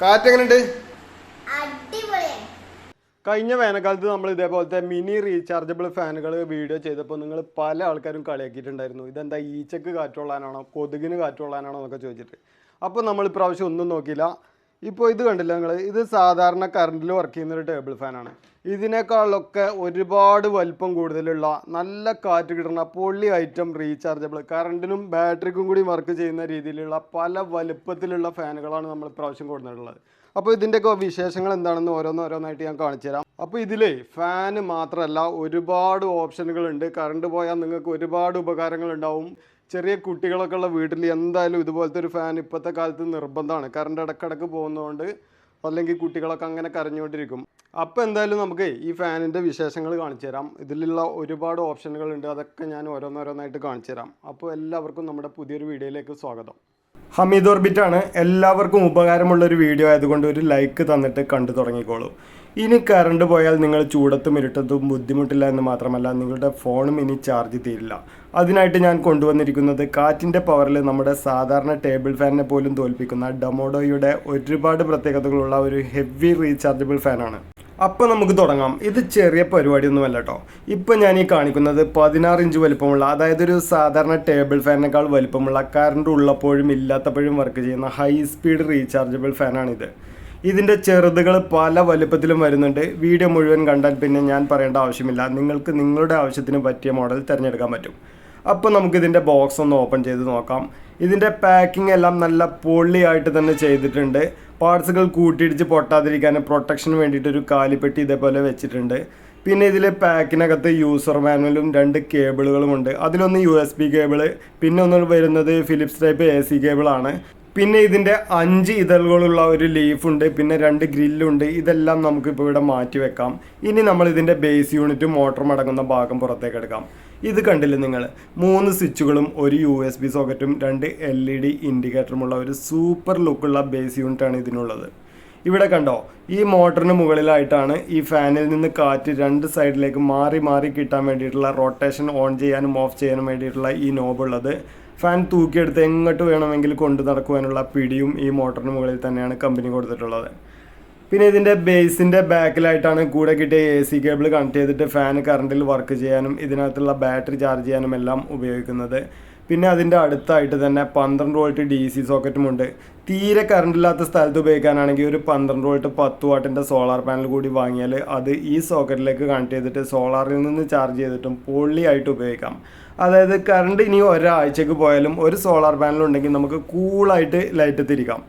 കാറ്റെങ്ങനെയുണ്ട് എങ്ങനെയുണ്ട് കഴിഞ്ഞ വേനൽക്കാലത്ത് നമ്മൾ ഇതേപോലത്തെ മിനി റീചാർജബിൾ ഫാനുകൾ വീഡിയോ ചെയ്തപ്പോൾ നിങ്ങൾ പല ആൾക്കാരും കളിയാക്കിയിട്ടുണ്ടായിരുന്നു. ഇതെന്താ ഈച്ചക്ക് കാറ്റുള്ളാനാണോ കൊതുകിന് കാറ്റുള്ളാനാണോ എന്നൊക്കെ ചോദിച്ചിട്ട്. അപ്പോൾ നമ്മൾ ഇപ്രാവശ്യം ഒന്നും നോക്കിയില്ല. ഇപ്പോൾ ഇത് കണ്ടില്ല നിങ്ങൾ? ഇത് സാധാരണ കറണ്ടിൽ വർക്ക് ചെയ്യുന്ന ഒരു ടേബിൾ ഫാനാണ് ഇതിനേക്കാളൊക്കെ ഒരുപാട് വലിപ്പം കൂടുതലുള്ള നല്ല കാറ്റ് കിട്ടുന്ന പൊള്ളി ഐറ്റം റീചാർജബിൾ കറണ്ടിനും ബാറ്ററിക്കും കൂടി വർക്ക് ചെയ്യുന്ന രീതിയിലുള്ള പല വലുപ്പത്തിലുള്ള ഫാനുകളാണ് നമ്മൾ ഇപ്രാവശ്യം കൊടുത്തിട്ടുള്ളത്. അപ്പോൾ ഇതിന്റെയൊക്കെ വിശേഷങ്ങൾ എന്താണെന്ന് ഓരോന്നോരോന്നായിട്ട് ഞാൻ കാണിച്ചു തരാം. അപ്പോൾ ഇതിലേ ഫാന് മാത്രമല്ല ഒരുപാട് ഓപ്ഷനുകളുണ്ട് കറണ്ട് പോയാൽ നിങ്ങൾക്ക് ഒരുപാട് ഉപകാരങ്ങൾ ഉണ്ടാവും. ചെറിയ കുട്ടികളൊക്കെ ഉള്ള വീട്ടിൽ എന്തായാലും ഇതുപോലത്തെ ഒരു ഫാൻ ഇപ്പോഴത്തെ കാലത്ത് നിർബന്ധമാണ്. കറണ്ട് ഇടക്കിടക്ക് പോകുന്നതുകൊണ്ട് അല്ലെങ്കിൽ കുട്ടികളൊക്കെ അങ്ങനെ കരഞ്ഞുകൊണ്ടിരിക്കും. അപ്പോൾ എന്തായാലും നമുക്ക് ഈ ഫാനിന്റെ വിശേഷങ്ങൾ കാണിച്ചു തരാം. ഇതിലുള്ള ഒരുപാട് ഓപ്ഷനുകൾ ഉണ്ട്. അതൊക്കെ ഞാൻ ഓരോന്നോരോന്നായിട്ട് കാണിച്ചു തരാം. അപ്പോൾ എല്ലാവർക്കും നമ്മുടെ പുതിയൊരു വീഡിയോയിലേക്ക് സ്വാഗതം. ഹമീദ് ഓർബിറ്റാണ്. എല്ലാവർക്കും ഉപകാരമുള്ള ഒരു വീഡിയോ ആയതുകൊണ്ട് ഒരു ലൈക്ക് തന്നിട്ട് കണ്ടു തുടങ്ങിക്കോളൂ. ഇനി കറണ്ട് പോയാൽ നിങ്ങൾ ചൂടത്തും ഇരുട്ടത്തും ബുദ്ധിമുട്ടില്ല എന്ന് മാത്രമല്ല നിങ്ങളുടെ ഫോണും ഇനി ചാർജ് തീരില്ല അതിനായിട്ട് ഞാൻ കൊണ്ടുവന്നിരിക്കുന്നത് കാറ്റിന്റെ പവറിൽ നമ്മുടെ സാധാരണ ടേബിൾ ഫാനിനെ പോലും തോൽപ്പിക്കുന്ന ഡൊമോഡോയുടെ ഒരുപാട് പ്രത്യേകതകളുള്ള ഒരു ഹെവി റീചാർജബിൾ ഫാനാണ് അപ്പോൾ നമുക്ക് തുടങ്ങാം. ഇത് ചെറിയ പരിപാടിയൊന്നുമല്ല കേട്ടോ ഇപ്പോൾ ഞാൻ ഈ കാണിക്കുന്നത് പതിനാറ് ഇഞ്ച് വലിപ്പമുള്ള അതായത് ഒരു സാധാരണ ടേബിൾ ഫാനിനേക്കാൾ വലിപ്പമുള്ള കറണ്ട് ഉള്ളപ്പോഴും ഇല്ലാത്തപ്പോഴും വർക്ക് ചെയ്യുന്ന ഹൈ സ്പീഡ് റീചാർജബിൾ ഫാനാണിത് ഇതിന്റെ ചെറുതുകൾ പല വലുപ്പത്തിലും വരുന്നുണ്ട്. വീഡിയോ മുഴുവൻ കണ്ടാൽ പിന്നെ ഞാൻ പറയേണ്ട ആവശ്യമില്ല. നിങ്ങൾക്ക് നിങ്ങളുടെ ആവശ്യത്തിന് പറ്റിയ മോഡൽ തിരഞ്ഞെടുക്കാൻ പറ്റും. അപ്പോൾ നമുക്ക് ഇതിന്റെ ബോക്സ് ഒന്ന് ഓപ്പൺ ചെയ്ത് നോക്കാം. ഇതിന്റെ പാക്കിംഗ് എല്ലാം നല്ല പൊള്ളിയായിട്ട് തന്നെ ചെയ്തിട്ടുണ്ട്. പാർട്സുകൾ കൂട്ടിയിടിച്ച് പൊട്ടാതിരിക്കാൻ പ്രൊട്ടക്ഷന് വേണ്ടിയിട്ട് ഒരു കാലിപ്പെട്ടി ഇതേപോലെ വെച്ചിട്ടുണ്ട്. പിന്നെ ഇതിൽ പാക്കിനകത്ത് യൂസർ മാനുവലും രണ്ട് കേബിളുകളും ഉണ്ട്. അതിലൊന്ന് യു എസ് ബി കേബിൾ പിന്നെ ഒന്ന് വരുന്നത് ഫിലിപ്സ് ടൈപ്പ് എ സി കേബിളാണ് പിന്നെ ഇതിന്റെ അഞ്ച് ഇതളുകളുള്ള ഒരു ലീഫുണ്ട് പിന്നെ രണ്ട് ഗ്രില്ലുണ്ട് ഇതെല്ലാം നമുക്കിപ്പോൾ ഇവിടെ മാറ്റി വെക്കാം. ഇനി നമ്മൾ ഇതിന്റെ ബേസ് യൂണിറ്റും മോട്ടറും അടങ്ങുന്ന ഭാഗം പുറത്തേക്ക് എടുക്കാം. ഇത് കണ്ടില്ലേ നിങ്ങൾ? മൂന്ന് സ്വിച്ചുകളും ഒരു യു എസ് ബി സോക്കറ്റും രണ്ട് എൽ ഇ ഡി ഇൻഡിക്കേറ്ററുമുള്ള ഒരു സൂപ്പർ ലുക്കുള്ള ബേസ് യൂണിറ്റാണ് ഇതിനുള്ളത്. ഇവിടെ കണ്ടോ? ഈ മോട്ടറിന് മുകളിലായിട്ടാണ് ഈ ഫാനിൽ നിന്ന് കാറ്റ് രണ്ട് സൈഡിലേക്ക് മാറി മാറി കിട്ടാൻ വേണ്ടിയിട്ടുള്ള റൊട്ടേഷൻ ഓൺ ചെയ്യാനും ഓഫ് ചെയ്യാനും വേണ്ടിയിട്ടുള്ള ഈ നോബ് ഉള്ളത്. ഫാൻ തൂക്കിയെടുത്ത് എങ്ങോട്ട് വേണമെങ്കിൽ കൊണ്ടു നടക്കുവാനുള്ള പിടിയും ഈ മോട്ടറിന് മുകളിൽ തന്നെയാണ് കമ്പനി കൊടുത്തിട്ടുള്ളത്. പിന്നെ ഇതിന്റെ ബേസിന്റെ ബാക്കിലായിട്ടാണ് കൂടെ കിട്ടിയ എ സി കേബിൾ കണക്ട് ചെയ്തിട്ട് ഫാൻ കറണ്ടിൽ വർക്ക് ചെയ്യാനും ഇതിനകത്തുള്ള ബാറ്ററി ചാർജ് ചെയ്യാനും എല്ലാം ഉപയോഗിക്കുന്നത്. പിന്നെ അതിന്റെ അടുത്തായിട്ട് തന്നെ പന്ത്രണ്ട് വോൾട്ട് ഡി സി സോക്കറ്റുമുണ്ട് തീരെ കറണ്ട് ഇല്ലാത്ത സ്ഥലത്ത് ഉപയോഗിക്കാനാണെങ്കിൽ ഒരു പന്ത്രണ്ട് വോൾട്ട് പത്ത് വാട്ടിന്റെ സോളാർ പാനൽ കൂടി വാങ്ങിയാൽ അത് ഈ സോക്കറ്റിലേക്ക് കണക്ട് ചെയ്തിട്ട് സോളാറിൽ നിന്ന് ചാർജ് ചെയ്തിട്ടും പൊള്ളിയായിട്ട് ഉപയോഗിക്കാം. അതായത് കറണ്ട് ഇനി ഒരാഴ്ചക്ക് പോയാലും ഒരു സോളാർ പാനൽ ഉണ്ടെങ്കിൽ നമുക്ക് കൂളായിട്ട് ലൈറ്റ് തിരിക്കാം.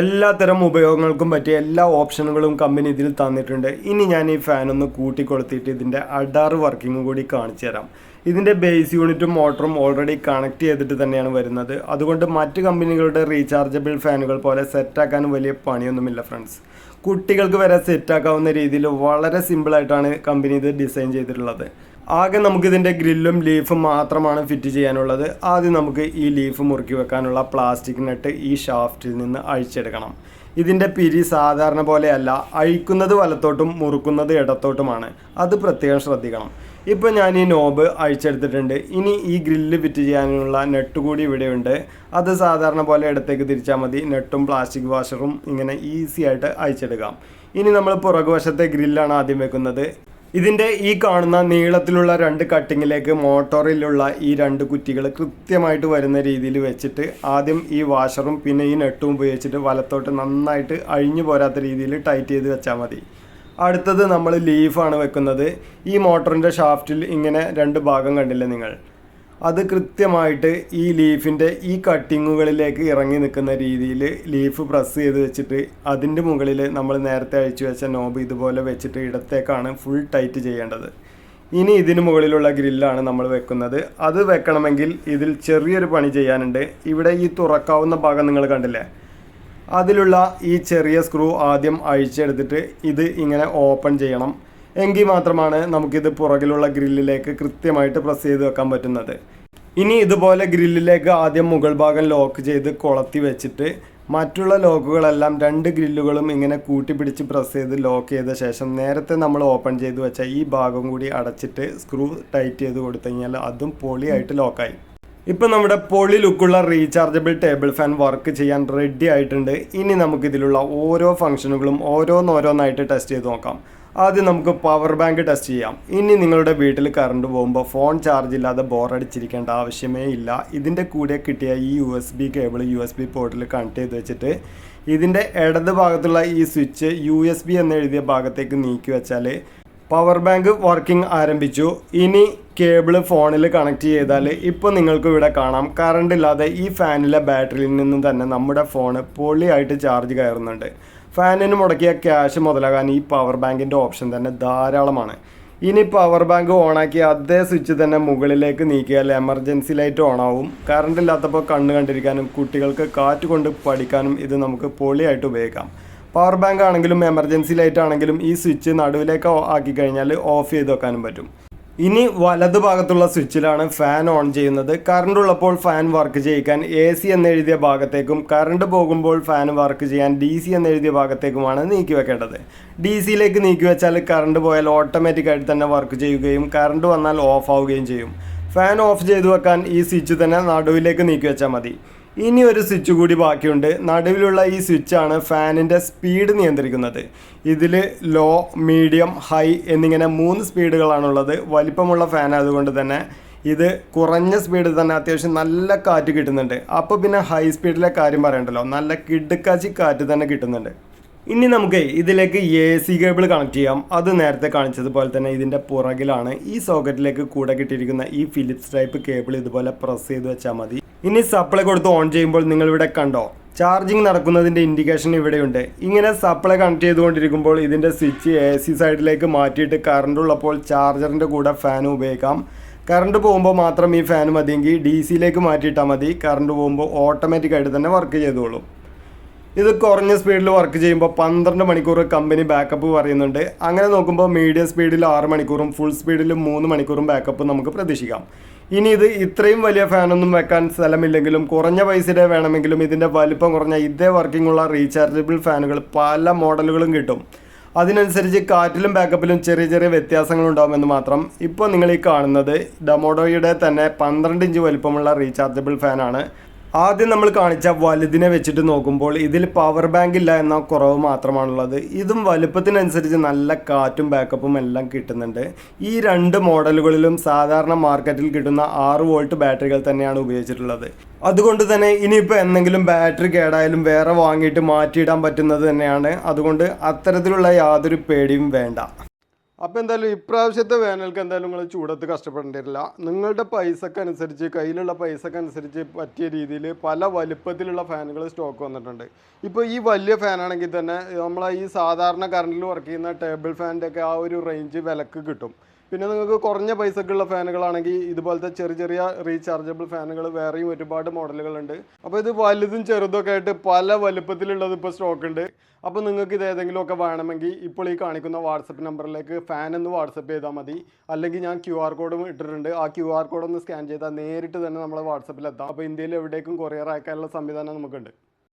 എല്ലാത്തരം ഉപയോഗങ്ങൾക്കും പറ്റിയ എല്ലാ ഓപ്ഷനുകളും കമ്പനി ഇതിൽ തന്നിട്ടുണ്ട്. ഇനി ഞാൻ ഈ ഫാൻ ഒന്ന് കൂട്ടിക്കൊളുത്തിയിട്ട് ഇതിന്റെ അഡാർ വർക്കിംഗ് കൂടി കാണിച്ചു തരാം. ഇതിന്റെ ബേസ് യൂണിറ്റും മോട്ടറും ഓൾറെഡി കണക്ട് ചെയ്തിട്ട് തന്നെയാണ് വരുന്നത്. അതുകൊണ്ട് മറ്റ് കമ്പനികളുടെ റീചാർജബിൾ ഫാനുകൾ പോലെ സെറ്റാക്കാൻ വലിയ പണിയൊന്നുമില്ല ഫ്രണ്ട്സ് കുട്ടികൾക്ക് വരെ സെറ്റാക്കാവുന്ന രീതിയിൽ വളരെ സിമ്പിളായിട്ടാണ് കമ്പനി ഇത് ഡിസൈൻ ചെയ്തിട്ടുള്ളത്. ആകെ നമുക്കിതിന്റെ ഗ്രില്ലും ലീഫും മാത്രമാണ് ഫിറ്റ് ചെയ്യാനുള്ളത്. ആദ്യം നമുക്ക് ഈ ലീഫ് മുറുക്കി വെക്കാനുള്ള പ്ലാസ്റ്റിക് നട്ട് ഈ ഷാഫ്റ്റിൽ നിന്ന് അഴിച്ചെടുക്കണം. ഇതിന്റെ പിരി സാധാരണ പോലെയല്ല അഴിക്കുന്നത് വലത്തോട്ടും മുറുക്കുന്നത് ഇടത്തോട്ടുമാണ്. അത് പ്രത്യേകം ശ്രദ്ധിക്കണം. ഇപ്പോൾ ഞാൻ ഈ നോബ് അഴിച്ചെടുത്തിട്ടുണ്ട്. ഇനി ഈ ഗ്രില്ല് ഫിറ്റ് ചെയ്യാനുള്ള നെട്ട് കൂടി ഇവിടെയുണ്ട്. അത് സാധാരണ പോലെ ഇടത്തേക്ക് തിരിച്ചാൽ മതി. നെട്ടും പ്ലാസ്റ്റിക് വാഷറും ഇങ്ങനെ ഈസി ആയിട്ട് അഴിച്ചെടുക്കാം. ഇനി നമ്മൾ പുറകുവശത്തെ ഗ്രില്ലാണ് ആദ്യം വെക്കുന്നത്. ഇതിന്റെ ഈ കാണുന്ന നീളത്തിലുള്ള രണ്ട് കട്ടിങ്ങിലേക്ക് മോട്ടോറിലുള്ള ഈ രണ്ട് കുറ്റികൾ കൃത്യമായിട്ട് വരുന്ന രീതിയിൽ വെച്ചിട്ട് ആദ്യം ഈ വാഷറും പിന്നെ ഈ നെട്ടും ഉപയോഗിച്ചിട്ട് വലത്തോട്ട് നന്നായിട്ട് അഴിഞ്ഞു പോരാത്ത രീതിയിൽ ടൈറ്റ് ചെയ്ത് വെച്ചാൽ മതി. അടുത്തത് നമ്മൾ ലീഫാണ് വെക്കുന്നത്. ഈ മോട്ടറിന്റെ ഷാഫ്റ്റിൽ ഇങ്ങനെ രണ്ട് ഭാഗം കണ്ടില്ലേ നിങ്ങൾ? അത് കൃത്യമായിട്ട് ഈ ലീഫിന്റെ ഈ കട്ടിങ്ങുകളിലേക്ക് ഇറങ്ങി നിൽക്കുന്ന രീതിയിൽ ലീഫ് പ്രസ് ചെയ്ത് വെച്ചിട്ട് അതിന്റെ മുകളിൽ നമ്മൾ നേരത്തെ അഴിച്ചു വെച്ച നോബ് ഇതുപോലെ വെച്ചിട്ട് ഇടത്തേക്കാണ് ഫുൾ ടൈറ്റ് ചെയ്യേണ്ടത്. ഇനി ഇതിന് മുകളിലുള്ള ഗ്രില്ലാണ് നമ്മൾ വെക്കുന്നത്. അത് വെക്കണമെങ്കിൽ ഇതിൽ ചെറിയൊരു പണി ചെയ്യാനുണ്ട്. ഇവിടെ ഈ തുറക്കാവുന്ന ഭാഗം നിങ്ങൾ കണ്ടില്ലേ? അതിലുള്ള ഈ ചെറിയ സ്ക്രൂ ആദ്യം അഴിച്ചെടുത്തിട്ട് ഇത് ഇങ്ങനെ ഓപ്പൺ ചെയ്യണം. എങ്കിൽ മാത്രമാണ് നമുക്കിത് പുറകിലുള്ള ഗ്രില്ലിലേക്ക് കൃത്യമായിട്ട് പ്രസ് ചെയ്ത് വെക്കാൻ പറ്റുന്നത്. ഇനി ഇതുപോലെ ഗ്രില്ലിലേക്ക് ആദ്യം മുകൾ ഭാഗം ലോക്ക് ചെയ്ത് കൊളത്തി വെച്ചിട്ട് മറ്റുള്ള ലോക്കുകളെല്ലാം രണ്ട് ഗ്രില്ലുകളും ഇങ്ങനെ കൂട്ടിപ്പിടിച്ച് പ്രസ് ചെയ്ത് ലോക്ക് ചെയ്ത ശേഷം നേരത്തെ നമ്മൾ ഓപ്പൺ ചെയ്ത് വെച്ച ഈ ഭാഗം കൂടി അടച്ചിട്ട് സ്ക്രൂ ടൈറ്റ് ചെയ്ത് കൊടുത്തു കഴിഞ്ഞാൽ അതും പൊളിയായിട്ട് ലോക്കായി ഇപ്പം നമ്മുടെ പൊളി ലുക്കുള്ള റീചാർജബിൾ ടേബിൾ ഫാൻ വർക്ക് ചെയ്യാൻ റെഡി ആയിട്ടുണ്ട്. ഇനി നമുക്കിതിലുള്ള ഓരോ ഫംഗ്ഷനുകളും ഓരോന്നോരോന്നായിട്ട് ടെസ്റ്റ് ചെയ്ത് നോക്കാം. ആദ്യം നമുക്ക് പവർ ബാങ്ക് ടെസ്റ്റ് ചെയ്യാം. ഇനി നിങ്ങളുടെ വീട്ടിൽ കറണ്ട് പോകുമ്പോൾ ഫോൺ ചാർജ് ഇല്ലാതെ ബോറടിച്ചിരിക്കേണ്ട ആവശ്യമേ ഇല്ല. ഇതിന്റെ കൂടെ കിട്ടിയ ഈ U S B cable U S B പോർട്ടിൽ കണക്ട് ചെയ്ത് വെച്ചിട്ട് ഇതിന്റെ ഇടത് ഭാഗത്തുള്ള ഈ സ്വിച്ച് യു എസ് ബി എന്നെഴുതിയ ഭാഗത്തേക്ക് നീക്കി വെച്ചാൽ പവർ ബാങ്ക് വർക്കിംഗ് ആരംഭിച്ചു. ഇനി കേബിൾ ഫോണിൽ കണക്ട് ചെയ്താൽ ഇപ്പോൾ നിങ്ങൾക്ക് ഇവിടെ കാണാം. കറണ്ട് ഇല്ലാതെ ഈ ഫാനിലെ ബാറ്ററിയിൽ നിന്ന് തന്നെ നമ്മുടെ ഫോണ് പൊളിയായിട്ട് ചാർജ് കയറുന്നുണ്ട്. ഫാനിന് മുടക്കിയ ക്യാഷ് മുതലാകാൻ ഈ പവർ ബാങ്കിന്റെ ഓപ്ഷൻ തന്നെ ധാരാളമാണ്. ഇനി പവർ ബാങ്ക് ഓണാക്കി അതേ സ്വിച്ച് തന്നെ മുകളിലേക്ക് നീക്കിയാൽ എമർജൻസി ലൈറ്റ് ഓണാവും. കറണ്ട് ഇല്ലാത്തപ്പോൾ കണ്ണ് കണ്ടിരിക്കാനും കുട്ടികൾക്ക് കാറ്റ് കൊണ്ട് പഠിക്കാനും ഇത് നമുക്ക് പൊളിയായിട്ട് ഉപയോഗിക്കാം. പവർ ബാങ്ക് ആണെങ്കിലും എമർജൻസി ലൈറ്റ് ആണെങ്കിലും ഈ സ്വിച്ച് നടുവിലേക്ക് ആക്കി കഴിഞ്ഞാൽ ഓഫ് ചെയ്ത് വെക്കാനും പറ്റും. ഇനി വലതു ഭാഗത്തുള്ള സ്വിച്ചിലാണ് ഫാൻ ഓൺ ചെയ്യുന്നത്. കറണ്ട് ഉള്ളപ്പോൾ ഫാൻ വർക്ക് ചെയ്യിക്കാൻ എ സി എന്നെഴുതിയ ഭാഗത്തേക്കും കറണ്ട് പോകുമ്പോൾ ഫാൻ വർക്ക് ചെയ്യാൻ ഡി സി എന്നെഴുതിയ ഭാഗത്തേക്കുമാണ് നീക്കി വെക്കേണ്ടത്. ഡി സിയിലേക്ക് നീക്കി വെച്ചാൽ കറണ്ട് പോയാൽ ഓട്ടോമാറ്റിക് ആയിട്ട് തന്നെ വർക്ക് ചെയ്യുകയും കറണ്ട് വന്നാൽ ഓഫ് ആവുകയും ചെയ്യും. ഫാൻ ഓഫ് ചെയ്തു വെക്കാൻ ഈ സ്വിച്ച് തന്നെ നടുവിലേക്ക് നീക്കി വെച്ചാൽ മതി. ഇനി ഒരു സ്വിച്ച് കൂടി ബാക്കിയുണ്ട്. നടുവിലുള്ള ഈ സ്വിച്ചാണ് ഫാനിന്റെ സ്പീഡ് നിയന്ത്രിക്കുന്നത്. ഇതിൽ ലോ മീഡിയം ഹൈ എന്നിങ്ങനെ മൂന്ന് സ്പീഡുകളാണുള്ളത്. വലിപ്പമുള്ള ഫാൻ ആയതുകൊണ്ട് തന്നെ ഇത് കുറഞ്ഞ സ്പീഡിൽ തന്നെ അത്യാവശ്യം നല്ല കാറ്റ് കിട്ടുന്നുണ്ട്. അപ്പോൾ പിന്നെ ഹൈ സ്പീഡിലെ കാര്യം പറയണ്ടല്ലോ. നല്ല കിടുക്കാച്ചി കാറ്റ് തന്നെ കിട്ടുന്നുണ്ട്. ഇനി നമുക്ക് ഇതിലേക്ക് എ സി കേബിൾ കണക്ട് ചെയ്യാം. അത് നേരത്തെ കാണിച്ചതുപോലെ തന്നെ ഇതിന്റെ പുറകിലാണ് ഈ സോക്കറ്റിലേക്ക് കൂടെ കിട്ടിയിരിക്കുന്ന ഈ ഫിലിപ്സ് ടൈപ്പ് കേബിൾ ഇതുപോലെ പ്രസ് ചെയ്ത് വെച്ചാൽ മതി. ഇനി സപ്ലൈ കൊടുത്ത് ഓൺ ചെയ്യുമ്പോൾ നിങ്ങൾ ഇവിടെ കണ്ടോ? ചാർജിങ് നടക്കുന്നതിന്റെ ഇൻഡിക്കേഷൻ ഇവിടെയുണ്ട്. ഇങ്ങനെ സപ്ലൈ കണക്ട് ചെയ്തുകൊണ്ടിരിക്കുമ്പോൾ ഇതിന്റെ സ്വിച്ച് എ സി സൈഡിലേക്ക് മാറ്റിയിട്ട് കറണ്ട് ഉള്ളപ്പോൾ ചാർജറിന്റെ കൂടെ ഫാൻ ഉപയോഗിക്കാം. കറണ്ട് പോകുമ്പോൾ മാത്രം ഈ ഫാൻ മതിയെങ്കിൽ ഡി സിയിലേക്ക് മാറ്റിയിട്ടാൽ മതി. കറണ്ട് പോകുമ്പോൾ ഓട്ടോമാറ്റിക്കായിട്ട് തന്നെ വർക്ക് ചെയ്തോളും. ഇത് കുറഞ്ഞ സ്പീഡിൽ വർക്ക് ചെയ്യുമ്പോൾ പന്ത്രണ്ട് മണിക്കൂർ കമ്പനി ബാക്കപ്പ് പറയുന്നുണ്ട്. അങ്ങനെ നോക്കുമ്പോൾ മീഡിയം സ്പീഡിൽ ആറ് മണിക്കൂറും ഫുൾ സ്പീഡിൽ മൂന്ന് മണിക്കൂറും ബാക്കപ്പ് നമുക്ക് പ്രതീക്ഷിക്കാം. ഇനി ഇത് ഇത്രയും വലിയ ഫാനൊന്നും വെക്കാൻ സ്ഥലമില്ലെങ്കിലും കുറഞ്ഞ പൈസയുടെ വേണമെങ്കിലും ഇതിന്റെ വലിപ്പം കുറഞ്ഞ ഇതേ വർക്കിംഗ് ഉള്ള റീചാർജബിൾ ഫാനുകൾ പല മോഡലുകളും കിട്ടും. അതിനനുസരിച്ച് കാറ്റിലും ബാക്കപ്പിലും ചെറിയ ചെറിയ വ്യത്യാസങ്ങൾ ഉണ്ടാകുമെന്ന് മാത്രം ഇപ്പോൾ നിങ്ങൾ ഈ കാണുന്നത്. ഡമോഡോയുടെ തന്നെ പന്ത്രണ്ട് ഇഞ്ച് വലിപ്പമുള്ള റീചാർജബിൾ ഫാനാണ്. ആദ്യം നമ്മൾ കാണിച്ച വലുതിനെ വെച്ചിട്ട് നോക്കുമ്പോൾ ഇതിൽ പവർ ബാങ്ക് ഇല്ല എന്ന കുറവ് മാത്രമാണുള്ളത്. ഇതും വലുപ്പത്തിനനുസരിച്ച് നല്ല കാറ്റും ബാക്കപ്പും എല്ലാം കിട്ടുന്നുണ്ട്. ഈ രണ്ട് മോഡലുകളിലും സാധാരണ മാർക്കറ്റിൽ കിട്ടുന്ന ആറ് വോൾട്ട് ബാറ്ററികൾ തന്നെയാണ് ഉപയോഗിച്ചിട്ടുള്ളത്. അതുകൊണ്ട് തന്നെ ഇനിയിപ്പോൾ എന്തെങ്കിലും ബാറ്ററി കേടായാലും വേറെ വാങ്ങിയിട്ട് മാറ്റിയിടാൻ പറ്റുന്നത് തന്നെയാണ്. അതുകൊണ്ട് അത്തരത്തിലുള്ള യാതൊരു പേടിയും വേണ്ട. അപ്പോൾ എന്തായാലും ഇപ്രാവശ്യത്തെ വേനൽക്ക് എന്തായാലും നിങ്ങൾ ചൂടത്ത് കഷ്ടപ്പെടേണ്ടി വരില്ല നിങ്ങളുടെ പൈസക്കനുസരിച്ച് കയ്യിലുള്ള പൈസക്ക് അനുസരിച്ച് പറ്റിയ രീതിയിൽ പല വലുപ്പത്തിലുള്ള ഫാനുകൾ സ്റ്റോക്ക് വന്നിട്ടുണ്ട്. ഇപ്പോൾ ഈ വലിയ ഫാനാണെങ്കിൽ തന്നെ നമ്മളെ ഈ സാധാരണ കറണ്ടിൽ വർക്ക് ചെയ്യുന്ന ടേബിൾ ഫാനിന്റെ ഒക്കെ ആ ഒരു റേഞ്ച് വിലക്ക് കിട്ടും. പിന്നെ നിങ്ങൾക്ക് കുറഞ്ഞ പൈസക്കുള്ള ഫാനുകളാണെങ്കിൽ ഇതുപോലത്തെ ചെറിയ ചെറിയ റീചാർജബിൾ ഫാനുകൾ വേറെയും ഒരുപാട് മോഡലുകളുണ്ട് അപ്പോൾ ഇത് വലുതും ചെറുതൊക്കെ ആയിട്ട് പല വലുപ്പത്തിലുള്ളത് ഇപ്പോൾ സ്റ്റോക്ക് ഉണ്ട്. അപ്പോൾ നിങ്ങൾക്ക് ഇത് ഏതെങ്കിലും ഒക്കെ വേണമെങ്കിൽ ഇപ്പോൾ ഈ കാണിക്കുന്ന വാട്സപ്പ് നമ്പറിലേക്ക് ഫാൻ എന്ന് വാട്സപ്പ് ചെയ്താൽ മതി. അല്ലെങ്കിൽ ഞാൻ ക്യു ആർ കോഡും ഇട്ടിട്ടുണ്ട്. ആ ക്യു ആർ കോഡ് ഒന്ന് സ്കാൻ ചെയ്താൽ നേരിട്ട് തന്നെ നമ്മളെ വാട്സപ്പിൽ എത്താം. അപ്പോൾ ഇന്ത്യയിൽ എവിടേക്കും കൊറിയർ അയക്കാനുള്ള സംവിധാനം നമുക്കുണ്ട്.